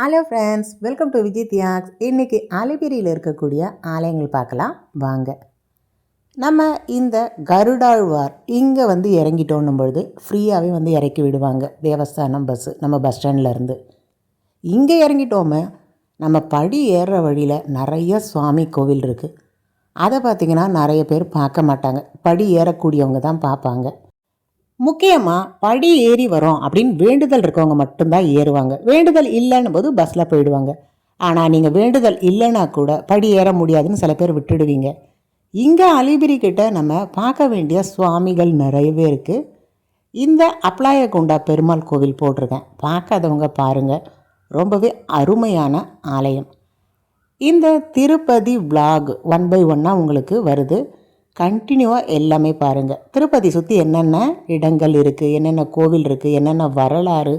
Hello friends welcome to Vijay தியாக்ஸ் இன்றைக்கி அலைபேரியில் இருக்கக்கூடிய ஆலயங்கள் பார்க்கலாம். வாங்க. நம்ம இந்த கருடாழ்வார் இங்கே வந்து இறங்கிட்டோன்னும் பொழுது ஃப்ரீயாகவே வந்து இறக்கி விடுவாங்க. தேவஸ்தானம் பஸ்ஸு நம்ம பஸ் ஸ்டாண்ட்லேருந்து இங்கே இறங்கிட்டோமே நம்ம படி ஏறுற வழியில் நிறைய சுவாமி கோவில் இருக்குது அதை பார்த்திங்கன்னா நிறைய பேர் பார்க்க மாட்டாங்க. படி ஏறக்கூடியவங்க தான் பார்ப்பாங்க. முக்கியமாக படி ஏறி வரோம் அப்படின்னு வேண்டுதல் இருக்கவங்க மட்டும்தான் ஏறுவாங்க. வேண்டுதல் இல்லைன்னு போது பஸ்ஸில் போயிடுவாங்க. ஆனால் நீங்கள் வேண்டுதல் இல்லைன்னா கூட படி ஏற முடியாதுன்னு சில பேர் விட்டுடுவீங்க. இங்கே அலிபிரி கிட்ட நம்ம பார்க்க வேண்டிய சுவாமிகள் நிறையவே இருக்குது இந்த அப்ளாயகுண்டா பெருமாள் கோவில் போட்டிருக்கேன். பார்க்காதவங்க பாருங்கள் ரொம்பவே அருமையான ஆலயம். இந்த திருப்பதி விளாக் ஒன் பை ஒன்னாக உங்களுக்கு வருது. கண்டினியூவாக எல்லாமே பாருங்கள் திருப்பதி சுற்றி என்னென்ன இடங்கள் இருக்குது என்னென்ன கோவில் இருக்குது என்னென்ன வரலாறு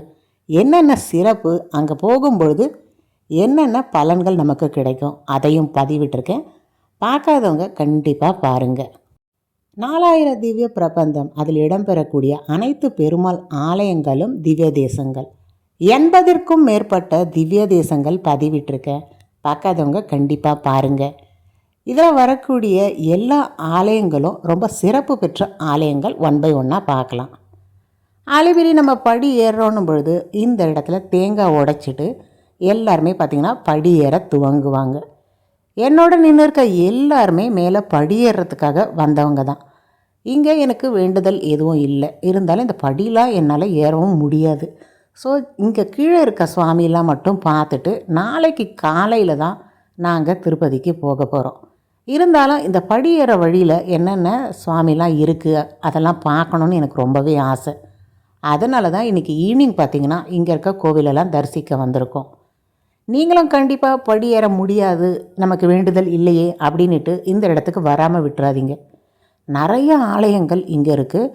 என்னென்ன சிறப்பு அங்கே போகும்பொழுது என்னென்ன பலன்கள் நமக்கு கிடைக்கும் அதையும் பதிவிட்டிருக்கேன். பார்க்காதவங்க கண்டிப்பாக பாருங்கள் நாலாயிரம் திவ்ய பிரபந்தம். அதில் இடம்பெறக்கூடிய அனைத்து பெருமாள் ஆலயங்களும் திவ்ய தேசங்கள். எண்பதற்கும் மேற்பட்ட திவ்ய தேசங்கள் பதிவிட்டிருக்கேன். பார்க்காதவங்க கண்டிப்பாக பாருங்கள் இதில் வரக்கூடிய எல்லா ஆலயங்களும் ரொம்ப சிறப்பு பெற்ற ஆலயங்கள் ஒன் பை ஒன்னாக பார்க்கலாம். அலிபிரி நம்ம படி ஏறுறோன்னும் பொழுது இந்த இடத்துல தேங்காய் உடைச்சிட்டு எல்லாருமே பார்த்திங்கன்னா படி ஏற துவங்குவாங்க. என்னோட நின்று இருக்க எல்லாருமே மேலே படியேறதுக்காக வந்தவங்க தான். இங்கே எனக்கு வேண்டுதல் எதுவும் இல்லை. இருந்தாலும் இந்த படியெலாம் என்னால் ஏறவும் முடியாது. ஸோ இங்கே கீழே இருக்க சுவாமியெலாம் மட்டும் பார்த்துட்டு நாளைக்கு காலையில் தான் நாங்கள் திருப்பதிக்கு போக போகிறோம் இருந்தாலும் இந்த படியேற வழியில் என்னென்ன சுவாமிலாம் இருக்குது அதெல்லாம் பார்க்கணுன்னு எனக்கு ரொம்பவே ஆசை. அதனால தான் இன்றைக்கி ஈவினிங் பார்த்தீங்கன்னா இங்கே இருக்க கோவிலெல்லாம் தரிசிக்க வந்திருக்கோம். நீங்களும் கண்டிப்பாக படியேற முடியாது நமக்கு வேண்டுதல் இல்லையே அப்படின்ட்டு இந்த இடத்துக்கு வராமல் விட்டுறாதீங்க. நிறைய ஆலயங்கள் இங்கே இருக்குது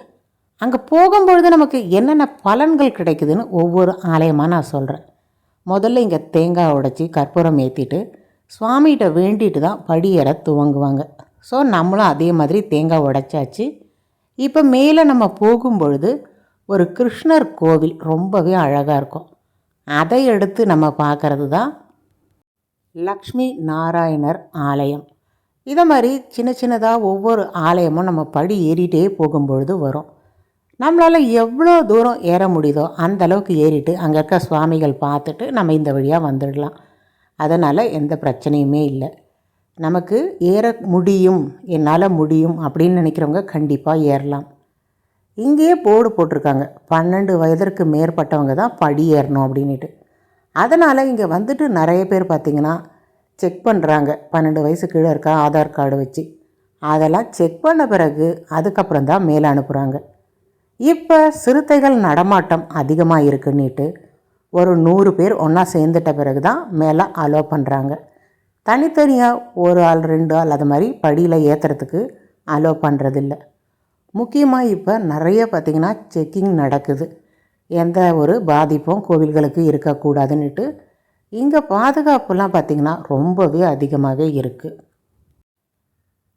அங்கே போகும்பொழுது நமக்கு என்னென்ன பலன்கள் கிடைக்குதுன்னு ஒவ்வொரு ஆலயமாக நான் சொல்கிறேன் முதல்ல இங்கே தேங்காய் உடைச்சி கற்பூரம் ஏற்றிட்டு சுவாமிகிட்ட வேண்டிட்டு தான் படியேற துவங்குவாங்க. ஸோ நம்மளும் அதே மாதிரி தேங்காய் உடைச்சாச்சு. இப்போ மேலே நம்ம போகும்பொழுது ஒரு கிருஷ்ணர் கோவில் ரொம்பவே அழகாக இருக்கும். அதை எடுத்து நம்ம பார்க்குறது தான் லக்ஷ்மி நாராயணர் ஆலயம். இதை மாதிரி சின்ன சின்னதாக ஒவ்வொரு ஆலயமும் நம்ம படி ஏறிட்டே போகும்பொழுது வரும். நம்மளால் எவ்வளோ தூரம் ஏற முடியுதோ அந்த அளவுக்கு ஏறிட்டு அங்கே இருக்க சுவாமிகள் பார்த்துட்டு நம்ம இந்த வழியாக வந்துடலாம். அதனால் எந்த பிரச்சனையுமே இல்லை. நமக்கு ஏற முடியும் என்னால் முடியும் அப்படின்னு நினைக்கிறவங்க கண்டிப்பாக ஏறலாம். இங்கேயே போர்டு போட்டிருக்காங்க. பன்னெண்டு வயதிற்கு மேற்பட்டவங்க தான் படி ஏறணும் அப்படின்ட்டு அதனால் இங்கே வந்துட்டு நிறைய பேர் பார்த்திங்கன்னா செக் பண்ணுறாங்க பன்னெண்டு வயசு கீழே இருக்கா ஆதார் கார்டு வச்சு. அதெல்லாம் செக் பண்ண பிறகு அதுக்கப்புறம் தான் மேலே அனுப்புகிறாங்க இப்போ சிறுத்தைகள் நடமாட்டம் அதிகமாக இருக்குன்னுட்டு ஒரு நூறு பேர் ஒன்றா சேர்ந்துட்ட பிறகு தான் மேலே அலோவ் பண்ணுறாங்க தனித்தனியாக ஒரு ஆள் ரெண்டு ஆள் அது மாதிரி படியில் ஏற்றுறதுக்கு அலோவ் பண்ணுறதில்ல முக்கியமாக இப்போ நிறைய பார்த்திங்கன்னா செக்கிங் நடக்குது. எந்த ஒரு பாதிப்பும் கோவில்களுக்கு இருக்கக்கூடாதுன்னுட்டு. இங்கே பாதுகாப்புலாம் பார்த்திங்கன்னா ரொம்பவே அதிகமாகவே இருக்குது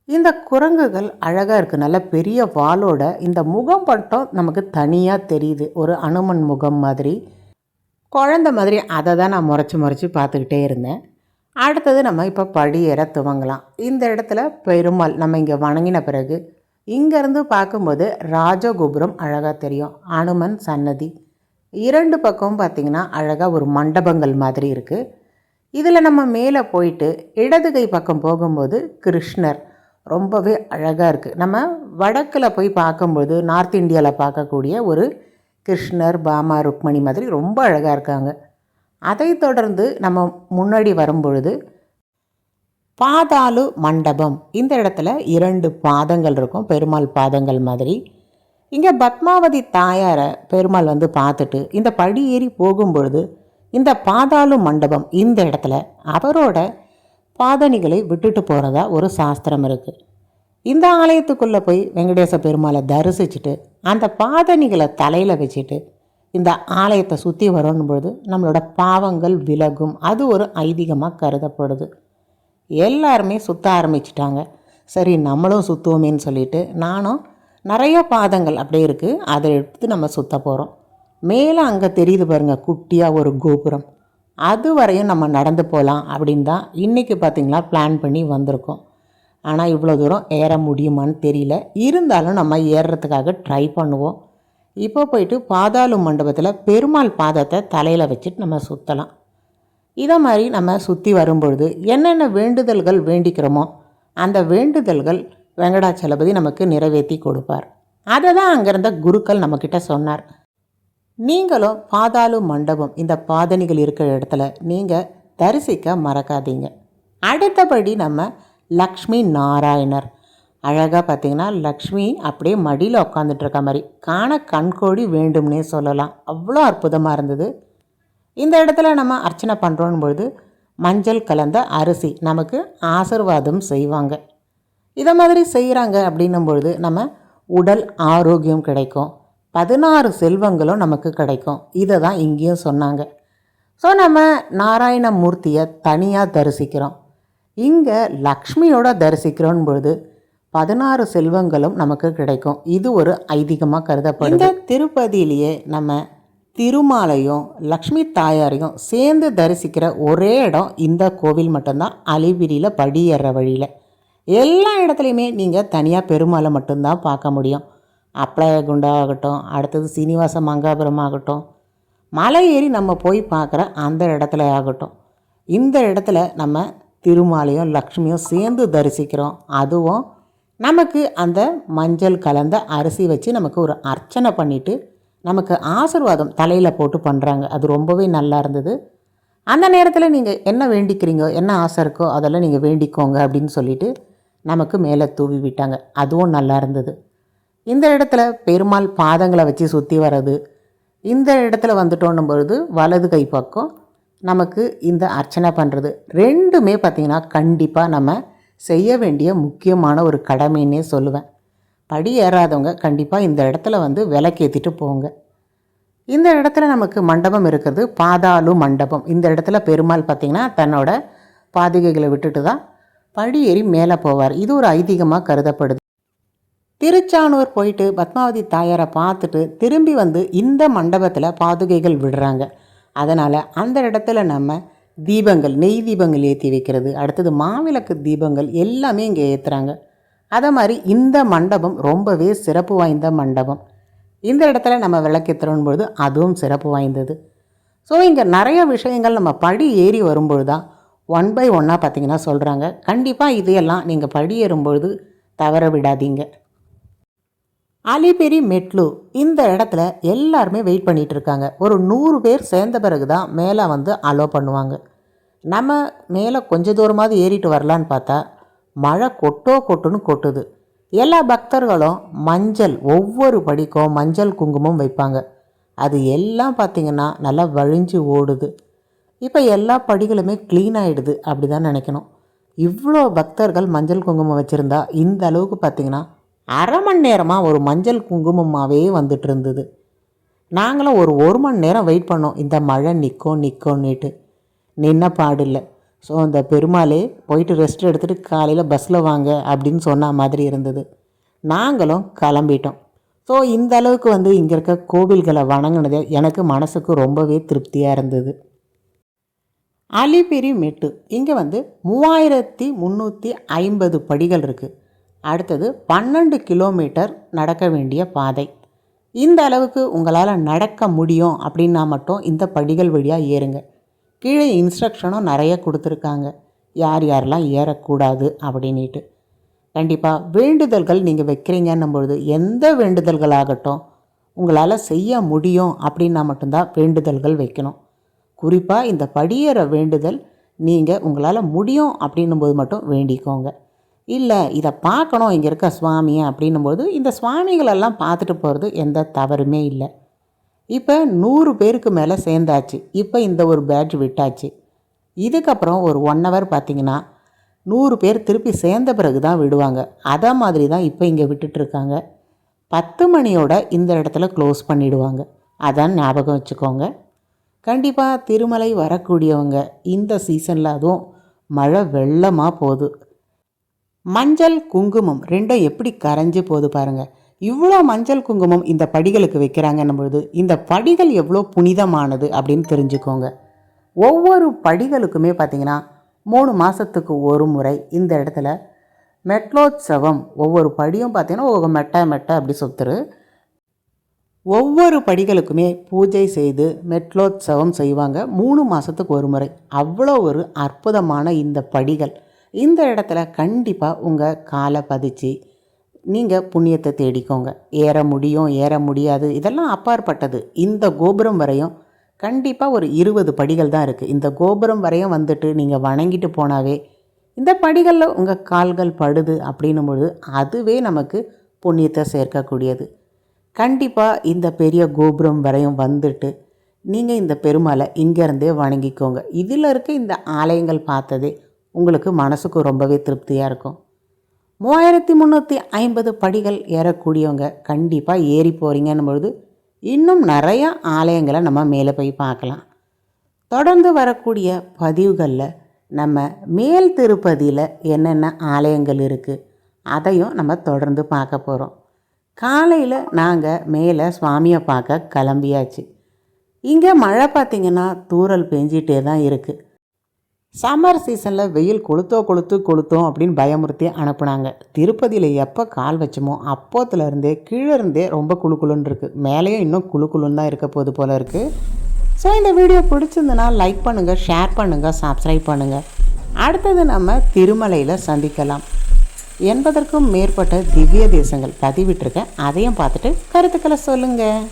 இந்த குரங்குகள் அழகாக இருக்குது நல்ல பெரிய வாளோட இந்த முகம் மட்டும் நமக்கு தனியாக தெரியுது. ஒரு அனுமன் முகம் மாதிரி. குழந்த மாதிரி அதை தான் நான் முறைச்சி முறைச்சி பார்த்துக்கிட்டே இருந்தேன். அடுத்தது நம்ம இப்போ படியேற துவங்கலாம். இந்த இடத்துல பெருமாள் நம்ம இங்கே வணங்கின பிறகு இங்கேருந்து பார்க்கும்போது ராஜகோபுரம் அழகாக தெரியும். அனுமன் சன்னதி. இரண்டு பக்கமும் பார்த்திங்கன்னா அழகாக ஒரு மண்டபங்கள் மாதிரி இருக்குது இதில் நம்ம மேலே போயிட்டு இடது கை பக்கம் போகும்போது கிருஷ்ணர். ரொம்பவே அழகாக இருக்குது நம்ம வடக்கில் போய் பார்க்கும்போது நார்த் இந்தியாவில் பார்க்கக்கூடிய ஒரு கிருஷ்ணர் பாமா ருக்மணி மாதிரி ரொம்ப அழகாக இருக்காங்க. அதை தொடர்ந்து நம்ம முன்னாடி வரும்பொழுது பாதாளு மண்டபம். இந்த இடத்துல இரண்டு பாதங்கள் இருக்கும். பெருமாள் பாதங்கள் மாதிரி. இங்கே பத்மாவதி தாயாரை பெருமாள் வந்து பார்த்துட்டு இந்த படி ஏறி போகும்பொழுது இந்த பாதாளு மண்டபம் இந்த இடத்துல அவரோட பாதணிகளை விட்டுட்டு போகிறதா ஒரு சாஸ்திரம் இருக்குது இந்த ஆலயத்துக்குள்ளே போய் வெங்கடேச பெருமாளை தரிசிச்சுட்டு அந்த பாதணிகளை தலையில் வச்சுட்டு இந்த ஆலயத்தை சுற்றி வரணும் பொழுது நம்மளோட பாவங்கள் விலகும். அது ஒரு ஐதீகமாக கருதப்படுது. எல்லாருமே சுற்ற ஆரம்பிச்சிட்டாங்க. சரி நம்மளும் சுற்றுவோமேன்னு சொல்லிட்டு நானும் நிறைய பாதங்கள் அப்படியே இருக்குது அதை எடுத்து நம்ம சுற்ற போகிறோம் மேலே அங்கே தெரியுது பாருங்கள் குட்டியாக ஒரு கோபுரம். அது வரையும் நம்ம நடந்து போகலாம் அப்படின்னு தான் இன்றைக்கி பார்த்திங்களா பிளான் பண்ணி வந்திருக்கோம். ஆனால் இவ்வளோ தூரம் ஏற முடியுமான்னு தெரியல. இருந்தாலும் நம்ம ஏறுறதுக்காக ட்ரை பண்ணுவோம். இப்போ போயிட்டு பாதாளு மண்டபத்தில் பெருமாள் பாதத்தை தலையில் வச்சுட்டு நம்ம சுற்றலாம் இதை மாதிரி நம்ம சுற்றி வரும்பொழுது என்னென்ன வேண்டுதல்கள் வேண்டிக்கிறோமோ அந்த வேண்டுதல்கள் வெங்கடாச்சலபதி நமக்கு நிறைவேற்றி கொடுப்பார். அதை தான் அங்கிருந்த குருக்கள் நம்மக்கிட்ட சொன்னார். நீங்களும் பாதாளு மண்டபம் இந்த பாதணிகள் இருக்கிற இடத்துல நீங்கள் தரிசிக்க மறக்காதீங்க. அடுத்தபடி நம்ம லக்ஷ்மி நாராயணர். அழகாக பார்த்தீங்கன்னா லக்ஷ்மி அப்படியே மடியில் உட்காந்துட்டுருக்க மாதிரி. காண கண்கோடி வேண்டும்னே சொல்லலாம். அவ்வளோ அற்புதமாக இருந்தது. இந்த இடத்துல நம்ம அர்ச்சனை பண்ணுறோம் பொழுது மஞ்சள் கலந்த அரிசி நமக்கு ஆசிர்வாதம் செய்வாங்க. இதை மாதிரி செய்கிறாங்க அப்படின்னும் பொழுது நம்ம உடல் ஆரோக்கியம் கிடைக்கும். பதினாறு செல்வங்களும் நமக்கு கிடைக்கும். இதை தான் இங்கேயும் சொன்னாங்க. ஸோ நம்ம நாராயண மூர்த்தியை தனியாக தரிசிக்கிறோம். இங்கே லக்ஷ்மியோட தரிசிக்கிறோம் பொழுது பதினாறு செல்வங்களும் நமக்கு கிடைக்கும். இது ஒரு ஐதீகமாக கருதப்படும் இந்த திருப்பதியிலேயே நம்ம திருமாலையும் லக்ஷ்மி தாயாரையும் சேர்ந்து தரிசிக்கிற ஒரே இடம் இந்த கோவில் மட்டும்தான். அலிபிரியில் படியேற வழியில். எல்லா இடத்துலையுமே நீங்கள் தனியாக பெருமாளை மட்டும்தான் பார்க்க முடியும். அப்ளயகுண்டா ஆகட்டும் அடுத்தது சீனிவாச மங்காபுரம் ஆகட்டும் மலை ஏறி நம்ம போய் பார்க்குற அந்த இடத்துல ஆகட்டும். இந்த இடத்துல நம்ம திருமாலையும் லக்ஷ்மியும் சேர்ந்து தரிசிக்கிறோம். அதுவும் நமக்கு அந்த மஞ்சள் கலந்த அரிசி வச்சு நமக்கு ஒரு அர்ச்சனை பண்ணிவிட்டு நமக்கு ஆசிர்வாதம் தலையில் போட்டு பண்ணுறாங்க அது ரொம்பவே நல்லா இருந்தது. அந்த நேரத்தில் நீங்கள் என்ன வேண்டிக்கிறீங்க? என்ன ஆசை இருக்கோ அதெல்லாம் நீங்கள் வேண்டிக்கோங்க அப்படின்னு சொல்லிட்டு நமக்கு மேலே தூவி விட்டாங்க. அதுவும் நல்லா இருந்தது. இந்த இடத்துல பெருமாள் பாதங்களை வச்சு சுற்றி வர்றது இந்த இடத்துல வந்துட்டோன்னும் பொழுது வலது கை பக்கம் நமக்கு இந்த அர்ச்சனை பண்ணுறது ரெண்டுமே பார்த்திங்கன்னா கண்டிப்பாக நம்ம செய்ய வேண்டிய முக்கியமான ஒரு கடமைன்னே சொல்லுவேன். படி ஏறாதவங்க கண்டிப்பாக இந்த இடத்துல வந்து விலக்கேற்றிட்டு போங்க. இந்த இடத்துல நமக்கு மண்டபம் இருக்கிறது பாதாளு மண்டபம். இந்த இடத்துல பெருமாள் பார்த்திங்கன்னா தன்னோட பாதுகைகளை விட்டுட்டு தான் படி ஏறி மேலே போவார். இது ஒரு ஐதீகமாக கருதப்படுது. திருச்சானூர் போயிட்டு பத்மாவதி தாயாரை பார்த்துட்டு திரும்பி வந்து இந்த மண்டபத்தில் பாதுகைகள் விடுறாங்க. அதனால் அந்த இடத்துல நம்ம தீபங்கள் நெய் தீபங்கள் ஏற்றி வைக்கிறது அடுத்தது மாவிளக்கு தீபங்கள் எல்லாமே இங்கே ஏற்றுறாங்க அதை மாதிரி இந்த மண்டபம் ரொம்பவே சிறப்பு வாய்ந்த மண்டபம். இந்த இடத்துல நம்ம விளக்கேற்றுறோம் பொழுது அதுவும் சிறப்பு வாய்ந்தது. ஸோ இங்கே நிறைய விஷயங்கள் நம்ம படி ஏறி வரும்பொழுது தான் ஒன் பை ஒன்னாக பார்த்தீங்கன்னா சொல்கிறாங்க கண்டிப்பாக இதையெல்லாம் நீங்கள் படி ஏறும்பொழுது தவற விடாதீங்க. அலிபெரி மெட்லு இந்த இடத்துல எல்லாருமே வெயிட் பண்ணிகிட்டு இருக்காங்க ஒரு நூறு பேர் சேர்ந்த பிறகு தான் மேலே வந்து அலோ பண்ணுவாங்க. நம்ம மேலே கொஞ்ச தூரமாவது ஏறிட்டு வரலான்னு பார்த்தா மழை கொட்டோ கொட்டுன்னு கொட்டுது. எல்லா பக்தர்களும் மஞ்சள் ஒவ்வொரு படிக்கும் மஞ்சள் குங்குமம் வைப்பாங்க. அது எல்லாம் பார்த்திங்கன்னா நல்லா வழிஞ்சு ஓடுது. இப்போ எல்லா படிகளுமே க்ளீன் ஆகிடுது அப்படி தான் நினைக்கணும். இவ்வளோ பக்தர்கள் மஞ்சள் குங்குமம் வச்சுருந்தா இந்த அளவுக்கு பார்த்திங்கன்னா அரை மணி நேரமாக ஒரு மஞ்சள் குங்குமமாகவே வந்துட்டு இருந்தது நாங்களும் ஒரு ஒரு மணி நேரம் வெயிட் பண்ணோம். இந்த மழை நிற்கும் நிற்கும்னுட்டு நின்ன பாடில்லை. ஸோ அந்த பெருமாளே போயிட்டு ரெஸ்ட் எடுத்துகிட்டு காலையில் பஸ்ஸில் வாங்க அப்படின்னு சொன்ன மாதிரி இருந்தது. நாங்களும் கிளம்பிட்டோம். ஸோ இந்த அளவுக்கு வந்து இங்கே இருக்க கோவில்களை வணங்கினது எனக்கு மனசுக்கு ரொம்பவே திருப்தியாக இருந்தது. அலிபிரி மெட்டு. இங்கே வந்து மூவாயிரத்தி முந்நூற்றி ஐம்பது படிகள் இருக்குது அடுத்தது பன்னெண்டு கிலோமீட்டர் நடக்க வேண்டிய பாதை. இந்த அளவுக்கு உங்களால் நடக்க முடியும் அப்படின்னா மட்டும் இந்த படிகள் வழியாக ஏறுங்க. கீழே இன்ஸ்ட்ரக்ஷனும் நிறைய கொடுத்துருக்காங்க. யார் யாரெல்லாம் ஏறக்கூடாது அப்படின்ட்டு கண்டிப்பாக வேண்டுதல்கள் நீங்கள் வைக்கிறீங்கன்னும் பொழுது எந்த வேண்டுதல்கள் ஆகட்டும் உங்களால் செய்ய முடியும் அப்படின்னா மட்டும்தான் வேண்டுதல்கள் வைக்கணும். குறிப்பாக இந்த படியேற வேண்டுதல் நீங்கள் உங்களால் முடியும் அப்படின்னும் போது மட்டும் வேண்டிக்கோங்க. இல்லை இதை பார்க்கணும் இங்கே இருக்க சுவாமியை அப்படின்னும்போது இந்த சுவாமிகளெல்லாம் பார்த்துட்டு போகிறது எந்த தவறுமே இல்லை. இப்போ நூறு பேருக்கு மேலே சேர்ந்தாச்சு. இப்போ இந்த ஒரு பேட்ச் விட்டாச்சு. இதுக்கப்புறம் ஒரு ஒன் ஹவர் பார்த்திங்கன்னா நூறு பேர் திருப்பி சேர்ந்த பிறகு தான் விடுவாங்க. அதை மாதிரி தான் இப்போ இங்கே விட்டுட்ருக்காங்க பத்து மணியோட இந்த இடத்துல க்ளோஸ் பண்ணிவிடுவாங்க அதான் ஞாபகம் வச்சுக்கோங்க. கண்டிப்பாக திருமலை வரக்கூடியவங்க இந்த சீசனில் அதுவும் மழை வெள்ளமாக போகுது. மஞ்சள் குங்குமம் ரெண்டும் எப்படி கரைஞ்சி போகுது பாருங்கள் இவ்வளோ மஞ்சள் குங்குமம் இந்த படிகளுக்கு வைக்கிறாங்கன்னும் பொழுது இந்த படிகள் எவ்வளோ புனிதமானது அப்படின்னு தெரிஞ்சுக்கோங்க. ஒவ்வொரு படிகளுக்குமே பார்த்திங்கன்னா மூணு மாதத்துக்கு ஒரு முறை இந்த இடத்துல மெட்லோத்சவம் ஒவ்வொரு படியும் பார்த்தீங்கன்னா ஒவ்வொரு மெட்டை மெட்டை அப்படி சொத்துரு. ஒவ்வொரு படிகளுக்குமே பூஜை செய்து மெட்லோத்சவம் செய்வாங்க. மூணு மாதத்துக்கு ஒரு முறை. அவ்வளோ ஒரு அற்புதமான இந்த படிகள். இந்த இடத்துல கண்டிப்பாக உங்கள் காலை பதிச்சு நீங்கள் புண்ணியத்தை தேடிக்கோங்க. ஏற முடியும் ஏற முடியாது. இதெல்லாம் அப்பாற்பட்டது. இந்த கோபுரம் வரையும் கண்டிப்பாக ஒரு இருபது படிகள் தான் இருக்குது இந்த கோபுரம் வரையும் வந்துட்டு நீங்கள் வணங்கிட்டு போனாவே இந்த படிகளில் உங்கள் கால்கள் படுது அப்படின்னும் பொழுது அதுவே நமக்கு புண்ணியத்தை சேர்க்கக்கூடியது. கண்டிப்பாக இந்த பெரிய கோபுரம் வரையும் வந்துட்டு நீங்கள் இந்த பெருமாளை இங்கேருந்தே வணங்கிக்கோங்க. இதில் இருக்க இந்த ஆலயங்கள் பார்த்ததே உங்களுக்கு மனசுக்கு ரொம்பவே திருப்தியாக இருக்கும். மூவாயிரத்தி முந்நூற்றி ஐம்பது படிகள் ஏறக்கூடியவங்க கண்டிப்பாக ஏறி போகிறீங்கன்னும் பொழுது இன்னும் நிறையா ஆலயங்களை நம்ம மேலே போய் பார்க்கலாம். தொடர்ந்து வரக்கூடிய பதிவுகளில் நம்ம மேல் திருப்பதியில் என்னென்ன ஆலயங்கள் இருக்குது அதையும் நம்ம தொடர்ந்து பார்க்க போகிறோம் காலையில் நாங்கள் மேலே சுவாமியை பார்க்க கிளம்பியாச்சு. இங்கே மழை பார்த்திங்கன்னா தூறல் பெஞ்சிட்டே தான் இருக்குது சம்மர் சீசனில் வெயில் கொளுத்தோ கொளுத்து கொளுத்தோம் அப்படின்னு பயமுறுத்தி அனுப்புனாங்க. திருப்பதியில் எப்போ கால் வச்சோமோ அப்போத்துலேருந்தே கீழே இருந்தே ரொம்ப குழு குழுன்னு இருக்குது மேலேயும் இன்னும் குழு குழுன்னு தான் இருக்க போது போல் இருக்குது ஸோ இந்த வீடியோ பிடிச்சிருந்துன்னா லைக் பண்ணுங்கள் ஷேர் பண்ணுங்கள் சப்ஸ்கிரைப் பண்ணுங்கள் அடுத்தது நம்ம திருமலையில் சந்திக்கலாம். எண்பதற்கும் மேற்பட்ட திவ்ய தேசங்கள் பதிவிட்டிருக்கேன் அதையும் பார்த்துட்டு கருத்துக்களை சொல்லுங்கள்